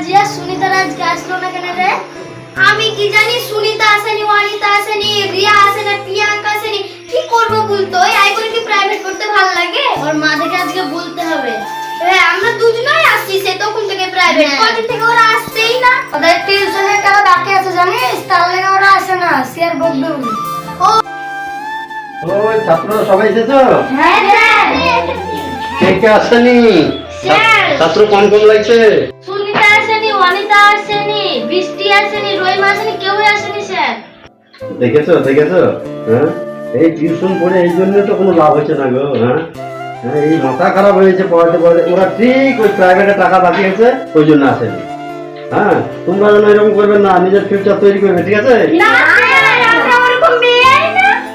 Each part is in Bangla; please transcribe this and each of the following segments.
রাজিয়া সুনিতা আজকে আসলো না কেন রে? আমি কি জানি সুনিতা আসেনি অনিতা আসেনি রিয়া আসেনি প্রিয়াঙ্কা আসেনি। কি করব বলতো ওই আই করে কি প্রাইভেট করতে ভালো লাগে? ওর মা থেকে আজকে বলতে হবে। হ্যাঁ আমরা দুজনেই আসছি সে তখন থেকে প্রাইভেট কদিন থেকে ওরা আসছেই না। ওদের টিউশনের টাকা বাকি আছে জানিস? তার লেগে ওরা আসে না সে আর বকবে ও। ওই ছাত্ররা সবাই এসেছ? হ্যাঁ স্যার কে কে আসেনি। ছাত্র কম কম লাগছে? অনিতা আসেনি বৃষ্টি আসেনি রহিমা আসেনি স্যার। দেখেছ দেখেছ? হ্যাঁ? এই টিউশন পড়ে এই জন্য তো কোনো লাভ হচ্ছে না গো হ্যাঁ? হ্যাঁ, এই মাথা খারাপ হয়েছে পড়াতে পড়াতে। ওরা ঠিক ওই প্রাইভেটে টাকা বাকি আছে ওই জন্য আসেনি। হ্যাঁ? তোমরা যেন এরকম করবে না নিজের ফিউচার তৈরি করবে ঠিক আছে?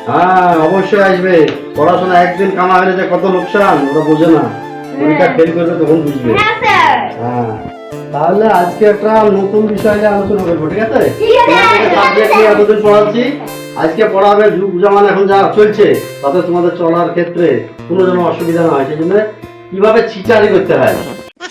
হ্যাঁ অবশ্যই আসবে। পড়াশোনা একদিন কামা হলে যে কত লোকসান ওরা বোঝে না। পরীক্ষা ফেল করবে তখন বুঝবে। হ্যাঁ হ্যাঁ। তাহলে আজকে একটা নতুন বিষয় নিয়ে আলোচনা করব ঠিক আছে? সাবজেক্ট নিয়ে এতদিন পড়াচ্ছি। আজকে পড়াবে যুগ জামান এখন যা চলছে তাতে তোমাদের চলার ক্ষেত্রে কোনো যেন অসুবিধা না হয় সেই জন্য কীভাবে চিটারি করতে হয়?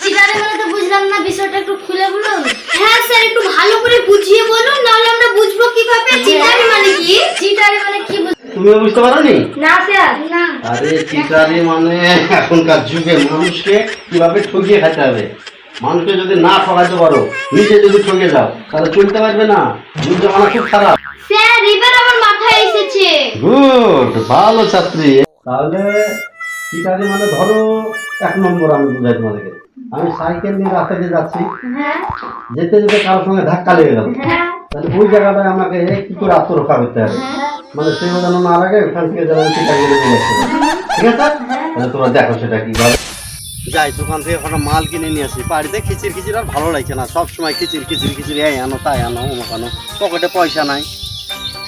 চিটারে মানে তো বুঝলাম না বিষয়টা একটু খুলে বলুন। হ্যাঁ স্যার একটু ভালো করে বুঝিয়ে বলুন নাহলে আমরা বুঝব কীভাবে চিটারি মানে কি? চিটারি মানে কি তুমিও বুঝতে পারোনি? না স্যার। না। আরে চিটারি মানে এখনকার যুগে মানুষকে কীভাবে ঠকিয়ে খেতে হবে? মানুষকে যদি না ঠকাইতে পারো নিজে যদি ঠকে যাও তাহলে চলতে পারবে না। যুগ জামানা খুব খারাপ। স্যার এবার আমার মাথায় এসেছে। গুড ভালো ছাত্রী। তাহলে চিটারি মানে ধরো এক নম্বর আমি বুঝাই তোমাদেরকে। আমি সাইকেল নিয়ে রাস্তা দিয়ে যাচ্ছি। হ্যাঁ। যেতে যেতে কারোর সঙ্গে ধাক্কা লেগে গেল। হ্যাঁ। তাহলে ওই জায়গাটায় আমাকে কি করে আত্মরক্ষা করতে হবে? মানে সে যেন না লাগে ওখান থেকে যেন। ঠিক আছে? তাহলে তোমরা দেখো সেটা কীভাবে। যাই দোকান থেকে কোনো মাল কিনে নিয়ে আসি বাড়িতে খিচির খিচির আর ভালো লাগছে না সবসময় খিচির খিচির খিচির এই আনো তাই আনো অমুক আনো পকেটে পয়সা নাই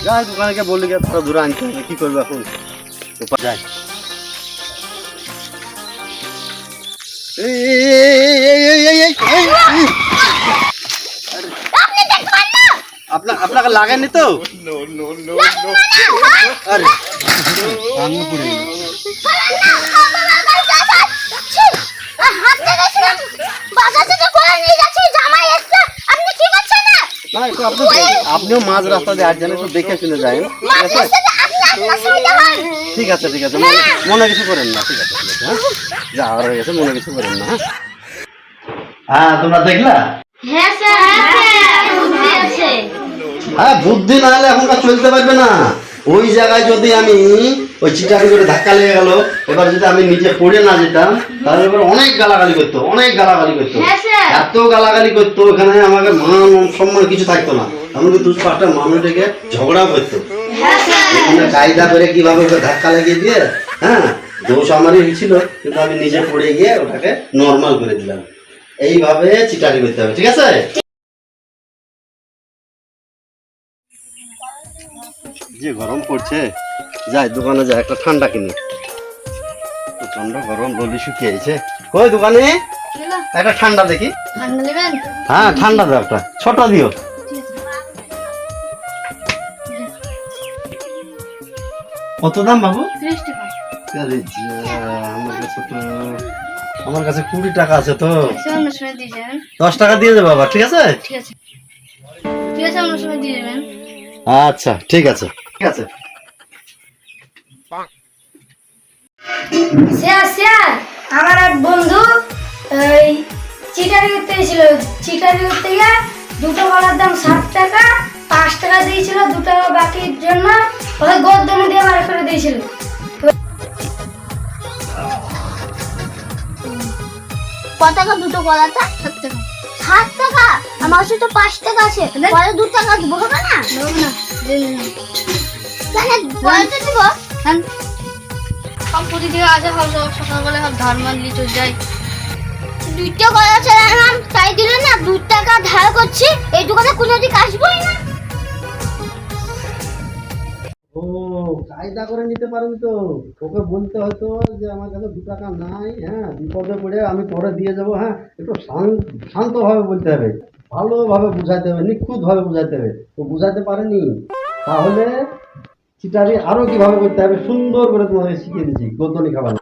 যাই দোকানকে বলি গিয়ে তোরা দূরে আনতে হবে কী করবে এখন যাই আপনাকে লাগেনি তো আরে একটু আপনি আপনিও মাঝ রাস্তা দিয়ে আসছেন একটু দেখে শুনে যায় ঠিক আছে? ঠিক আছে ঠিক আছে। মনে- কিছু করেন না ঠিক আছে হ্যাঁ? যা হয়ে গেছে মনে কিছু করেন না হ্যাঁ? হ্যাঁ তোমরা দেখলা? হ্যাঁ হ্যাঁ হ্যাঁ বুদ্ধি না হলে এখনকার চলতে পারবে না। ওই জায়গায় যদি আমি ওই চিটারি করে ধাক্কা লেগে গেল এবার যদি আমি নিজে পড়ে না যেতাম তাহলে এবার অনেক গালাগালি করতো অনেক গালাগালি করতো। হ্যাঁ এত গালাগালি করতো ওখানে আমাকে মান সম্মান কিছু থাকতো না। এমনকি দু পাঁচটা মানুষ ডেকে ঝগড়াও করতো। হ্যাঁ কায়দা করে কীভাবে ওকে ধাক্কা লাগিয়ে দিয়ে হ্যাঁ দোষ আমারই হয়েছিল কিন্তু আমি নিজে পড়ে গিয়ে ওটাকে নর্মাল করে দিলাম। এইভাবে চিটারি করতে হবে ঠিক আছে? যে গরম পড়ছে যাই দোকানে যাই একটা ঠান্ডা কিনি। প্রচণ্ড গরম বলি শুকিয়েছে কই দোকানে? একটা ঠান্ডা দেখি। হ্যাঁ ঠান্ডা দাও একটা। ছোট দিও। কত দাম বাবু? আমার কাছে আমার কুড়ি টাকা আছে তো। যাবেন। দশ টাকা দিয়ে দেবো বাবা ঠিক আছে? ঠিক আছে। ঠিক আছে অন্য সময় দিয়ে যাবেন। আচ্ছা ঠিক আছে। ঠিক আছে। স্যার স্যার আমার এক বন্ধু ওই চিটারি করতে গেছিল। চিটারি করতে গিয়ে দুটো কলার দাম ষাট টাকা পাঁচ টাকা দিয়েছিল দু টাকা বাকির জন্য ওই গদ্দমে দিয়ে বার করে দিয়েছিল। কত টাকা? দুটো কলাটা ষাট টাকা। সাত টাকা আমার কাছে তো পাঁচ টাকা আছে। পরে দু টাকা দেবো হবে না? দেবো না। কেন পরে তো দেবো। হ্যাঁ। সব প্রতিদিন আসে সব সকালবেলা সব ধার মারলি চলে যাই। দুইটা কলা চালালাম তাই দিল না দু টাকা ধার করছি। এই দোকানে কোনো দিক আসবোই না। ও কায়দা করে নিতে পারেন তো। ওকে বলতে হয়তো যে আমার কাছে দু টাকা নাই হ্যাঁ বিপদে পড়ে আমি পরে দিয়ে যাব হ্যাঁ একটু শান্ত শান্তভাবে বলতে হবে। ভালোভাবে বুঝাইতে হবে, নিখুঁতভাবে বুঝাইতে হবে। ও বুঝাইতে পারেনি, তাহলে চিটারি আরও কীভাবে করতে হবে? সুন্দর করে তোমাকে শিখিয়ে দিচ্ছি গোদনি খাবার।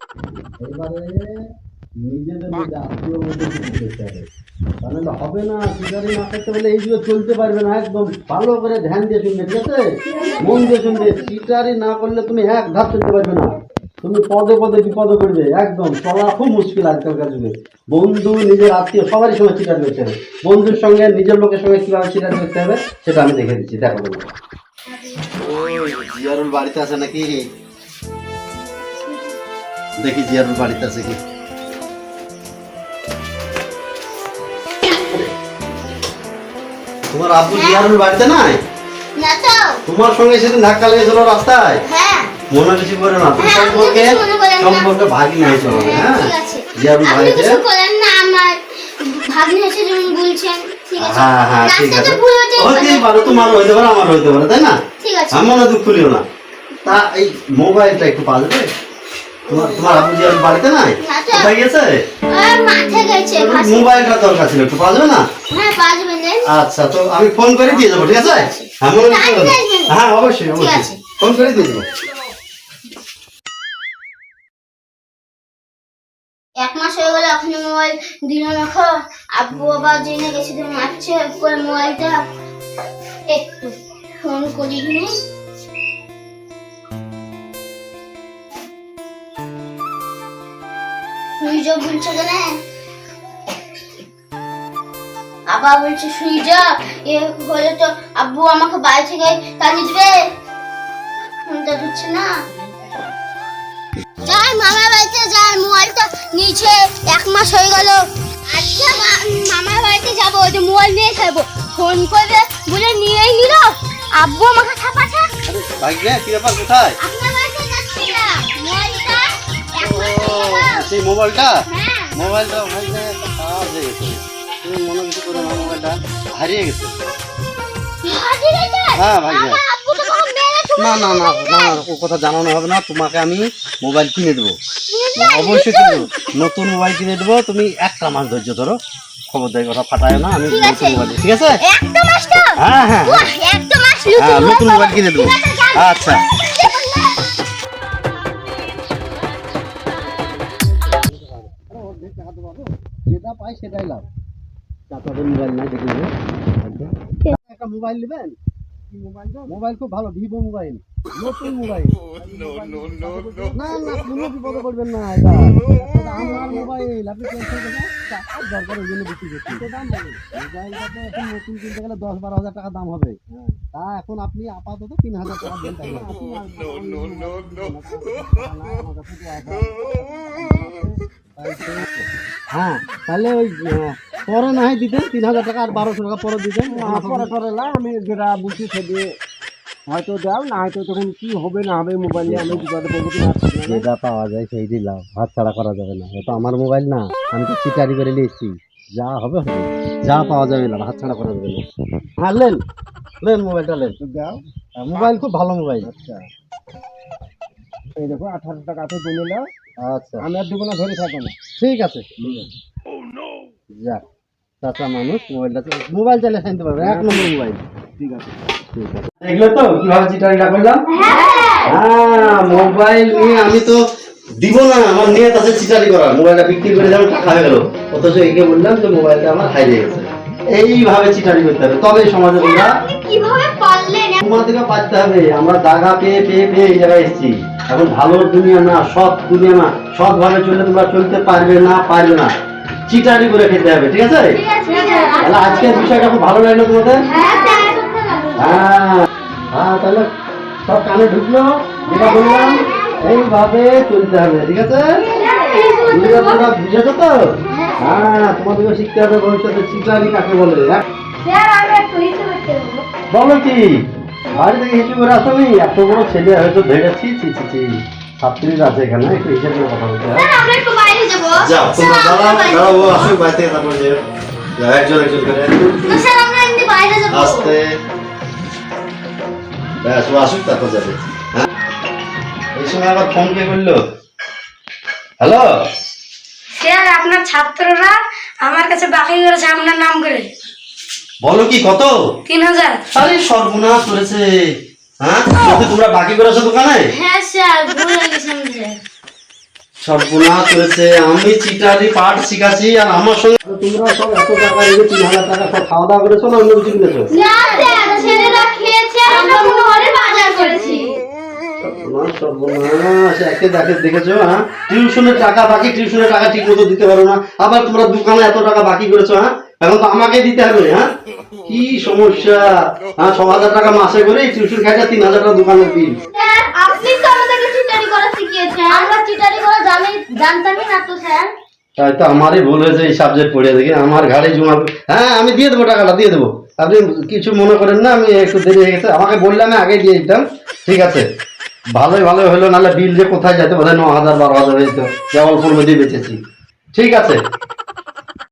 এবারে নিজেদের মধ্যে আত্মীয় মধ্যে কিছু করতে হবে। তাহলে হবে না না করতে এইগুলো চলতে পারবে না। একদম ভালো করে ধ্যান দিয়ে শুনবে ঠিক আছে? মন দিয়ে শুনবে। সিটারি না করলে তুমি এক ধাপ চলতে পারবে না। তুমি পদে পদে বিপদে করবে একদম চলা খুব মুশকিল আজকালকার যুগে। বন্ধু নিজের আত্মীয় সবারই সঙ্গে চিটার করতে হবে। বন্ধুর সঙ্গে নিজের লোকের সঙ্গে কীভাবে চিটার করতে হবে সেটা আমি দেখে দিচ্ছি। দেখো জিয়ারুল বাড়িতে আছে নাকি? দেখি জিয়ারুল বাড়িতে আছে কি। তোমার আব্বু জিয়ারুল বাড়িতে নাই? না তো। তোমার সঙ্গে সেদিন ধাক্কা লেগেছিল রাস্তায়? হ্যাঁ। মনে কিছু করে না তুমি হ্যাঁ, সম্পর্কে। সম্পর্কে ভাগি হয়েছে হবে হ্যাঁ, হ্যাঁ? ঠিক আছে। জিয়ারুল বাড়িতে? কিছু করেন না আমার ভাগ্নে এসে যেমন বলছেন ঠিক আছে? হ্যাঁ হ্যাঁ ঠিক আছে। হতেই পারে। তোমার হইতে পারে আমার হইতে পারে তাই না? ঠিক আছে। আমার দুঃখ খুলিও না। তা এই মোবাইলটা একটু যাবে তোমার তোমার আব্বু জিয়ারুল বাড়িতে নাই? না তো। কোথায় গেছে? মাঠে গেছে মোবাইলটা দরকার ছিল একটু পাওয়া যাবে না? হ্যাঁ বাজবেন দেন আচ্ছা তো আমি ফোন করে দিয়ে যাব ঠিক আছে? হ্যাঁ মনে তাই করো। দেখবেন। হ্যাঁ অবশ্যই অবশ্যই। ফোন করে দিয়ে যাব। এক মাস হয়ে গেল এখনও মোবাইল দিল না খো। আব্বু বাবা জেনে গেছে মারছে মোবাইলটা একটু ফোন করি সুইচ বলছে কেন আবার বলছে সুইচ এ হলে তো আব্বু আমাকে বাড়ি থেকে তাড়িয়ে দিবে ফোনটা ধরছে না। যাই মামার বাড়িতে যাই মোবাইলটা নিচে এক মাস হয়ে গেল। আজকে মা- মামার বাড়িতে যাব ওই মোবাইল নিয়ে খাব ফোন করবে বলে নিয়েই নিল। আব্বু আমাকে ছাপাছে ভাই কি ব্যাপার কোথায়? সেই মোবাইলটা? হ্যাঁ। মোবাইলটা একটা কাজ হয়ে গেছে। তুমি মনে কিছু করো না মোবাইলটা হারিয়ে গেছে। হ্যাঁ, ভাই, মেরে না না না না না, ও কথা জানানো হবে না তোমাকে আমি মোবাইল কিনে দেবো। অবশ্যই কিনে দেবো নতুন মোবাইল কিনে দেবো তুমি একটা মাস ধৈর্য ধরো। খবরদারি কথা ফাটায় না আমি নতুন আছে। মোবাইল ঠিক আছে? একটা মাস তো? হ্যাঁ হ্যাঁ হ্যাঁ। নতুন মোবাইল কিনে দেবো। আচ্ছা। যেটা পাই সেটাই লাভ চাচাদের মোবাইল নাই দেখে নেবে একটা মোবাইল নেবেন মোবাইল খুব ভালো ভিভো মোবাইল নতুন মোবাইল। না না কোনো বিপদে পড়বেন না এটা। আমার মোবাইল আপনি টেনশন করবেন দরকার ওই জন্য বিক্রি করছি। দাম বলেন মোবাইলটা তো এখন নতুন কিনতে গেলে দশ বারো হাজার টাকা দাম হবে। তা এখন আপনি আপাতত তিন হাজার টাকা দেন। তাই হ্যাঁ। তাহলে ওই পরে না হয় দিতেন তিন হাজার টাকা আর বারোশো টাকা পরে দিতেন। পরে পরে না আমি যেটা বুঝছি সেটি হয়তো দাও না হয়তো তখন কি হবে না হবে মোবাইল নিয়ে আমি বিপদে পড়ব কি যেটা পাওয়া যায় সেই দিলাম হাত ছাড়া করা যাবে না। এটা আমার মোবাইল না আমি তো চিটারি করে নিয়েছি। যা হবে হবে। যা পাওয়া যাবে না হাত ছাড়া করা যাবে না। হ্যাঁ লেন লেন মোবাইলটা লেন। দাও। হ্যাঁ, মোবাইল খুব ভালো মোবাইল আচ্ছা। এই দেখো আঠারো টাকা তো দিলে নাও। আচ্ছা। আমি আর দুগুণা ধরে থাকব না। ঠিক আছে। যাক চাচা মানুষ মোবাইলটা মোবাইল চালিয়ে শান্তি পারবে এক নম্বর মোবাইল ঠিক আছে। দেখলে তো? কীভাবে চিটারিটা করলাম? হ্যাঁ মোবাইল নিয়ে আমি তো দিব না আমার নিয়ত আছে চিটারি করার মোবাইলটা বিক্রি করে যেমন টাকা গেল। অথচ একে বললাম যে মোবাইলটা আমার হারিয়ে গেছে। এইভাবে চিটারি করতে হবে। তবেই সমাজে পারলেন? তোমাদেরকে পারতে হবে। আমরা দাগা পেয়ে পেয়ে পেয়ে এই জায়গায় এসেছি। এখন ভালোর দুনিয়া না সৎ দুনিয়া না। সৎভাবে চললে তোমরা চলতে পারবে না পারবে না। চিটারি করে খেতে হবে ঠিক আছে? তাহলে আজকের বিষয়টা খুব ভালো লাগল তোমাদের? তাহলে সব কানে ঢুকলো যেটা বললাম এইভাবে চলতে হবে ঠিক আছে? তোমরা বুঝেছ তো? হ্যাঁ তোমাদেরকে শিখতে হবে ভবিষ্যতে চিটারি কাকে বলে। হ্যাঁ? বলো কি? বাড়ি থেকে হিসেবে করে আসোনি এত বড় ছেলে হয়তো ধরেছি ছি ছি ছি ছাত্রীরা আছে এখানে একটু হিসেব করে কথা বলতে হয় স্যার আমরা একটু বাইরে যাব। যাও তোমরা দাঁড়াও দাঁড়াও ও আসুক বাড়ি থেকে তারপর যে একজন একজন করে। আস্তে। ব্যাস ও আসুক তারপর যাবে। হ্যাঁ? এই সময় আবার ফোন কে করল? হ্যালো স্যার আপনার ছাত্ররা আমার কাছে বাকি করেছে আপনার নাম করে। বলো কি কত? তিন হাজার। আরে সর্বনাশ করেছে। হ্যাঁ? তোমরা বাকি করেছ দোকানে? হ্যাঁ স্যার ভুল হয়ে গেছে আমাদের সর্বনাশ করেছে। আমি চিটারি পাট শিখাচ্ছি আর আমার সঙ্গে তোমরা সব এত টাকা রেখে তিন হাজার টাকা সব খাওয়া দাওয়া করেছ না অন্য কিছু কিনেছো না স্যার ছেলেরা খেয়েছে আর আমরা মনে হয় বাজার করেছি সর্বনাশ একে দেখে দেখেছ হ্যাঁ? টিউশনের টাকা বাকি টিউশনের টাকা ঠিক মতো দিতে পারো না। আবার তোমরা দোকানে এত টাকা বাকি করেছ হ্যাঁ? এখন তো আমাকে দিতে হবে হ্যাঁ? কি সমস্যা? হ্যাঁ ছ হাজার টাকা মাসে করে টিউশন খাইটা তিন হাজার টাকা দোকানের বিল আপনি তো আমাদেরকে চিটারি করা শিখিয়েছেন। আমরা চিটারি করা জানি জানতামই না তো স্যার। তাই তো আমারই ভুল হয়েছে এই সাবজেক্ট পড়ে দেখি আমার ঘাড়ে জমা হ্যাঁ আমি দিয়ে দেবো টাকাটা দিয়ে দেবো। আপনি কিছু মনে করেন না আমি একটু দেরি হয়ে গেছে। আমাকে বললাম আগে দিয়ে দিতাম। ঠিক আছে। ভালোই ভালো হলো, নাহলে বিল যে কোথায় যেত বোধহয় ন হাজার, বারো হাজার হয়ে যেত পূর্ব অল্পর বেঁচেছি। ঠিক আছে?